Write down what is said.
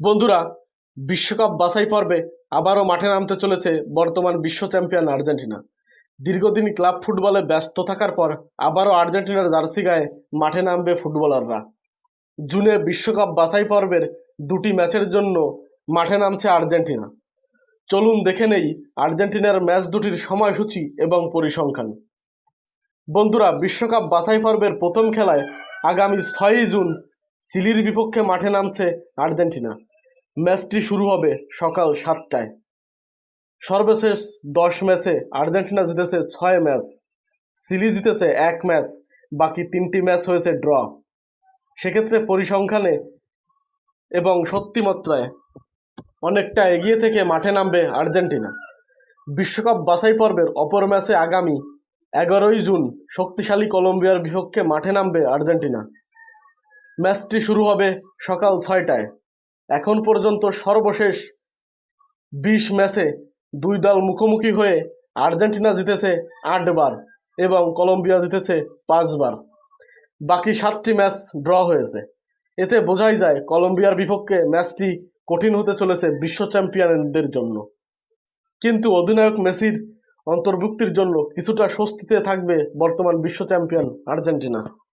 বন্ধুরা, বিশ্বকাপ বাছাই পর্বে আবারও মাঠে নামতে চলেছে বর্তমান বিশ্ব চ্যাম্পিয়ন আর্জেন্টিনা। দীর্ঘদিন ক্লাব ফুটবলে ব্যস্ত থাকার পর আবারও আর্জেন্টিনার জার্সি গায়ে মাঠে নামবে ফুটবলাররা। জুনে বিশ্বকাপ বাছাই পর্বের দুটি ম্যাচের জন্য মাঠে নামছে আর্জেন্টিনা। চলুন দেখে নেই আর্জেন্টিনার ম্যাচ দুটির সময়সূচি এবং পরিসংখ্যান। বন্ধুরা, বিশ্বকাপ বাছাই পর্বের প্রথম খেলায় আগামী ছয়ই জুন চিলির বিপক্ষে মাঠে নামছে আর্জেন্টিনা। ম্যাচটি শুরু হবে সকাল সাতটায়। সর্বশেষ দশ ম্যাচে আর্জেন্টিনা জিতেছে ছয় ম্যাচ। চিলি জিতেছে এক ম্যাচ, বাকি তিনটি ম্যাচ হয়েছে ড্র। সেক্ষেত্রে পরিসংখ্যানে এবং সত্যিমাত্রায় অনেকটা এগিয়ে থেকে মাঠে নামবে আর্জেন্টিনা। বিশ্বকাপ বাছাই পর্বের অপর ম্যাচে আগামী এগারোই জুন শক্তিশালী কলম্বিয়ার বিপক্ষে মাঠে নামবে আর্জেন্টিনা। ম্যাচটি শুরু হবে সকাল ছয়টায়। এখন পর্যন্ত সর্বশেষ বিশ ম্যাচে দুই দল মুখোমুখি হয়ে আর্জেন্টিনা জিতেছে আটবার এবং কলম্বিয়া জিতেছে পাঁচবার। বাকি সাতটি ম্যাচ ড্র হয়েছে। এতে বোঝাই যায় কলম্বিয়ার বিপক্ষে ম্যাচটি কঠিন হতে চলেছে বিশ্ব চ্যাম্পিয়নদের জন্য। কিন্তু অধিনায়ক মেসির অন্তর্ভুক্তির জন্য কিছুটা স্বস্তিতে থাকবে বর্তমান বিশ্ব চ্যাম্পিয়ন আর্জেন্টিনা।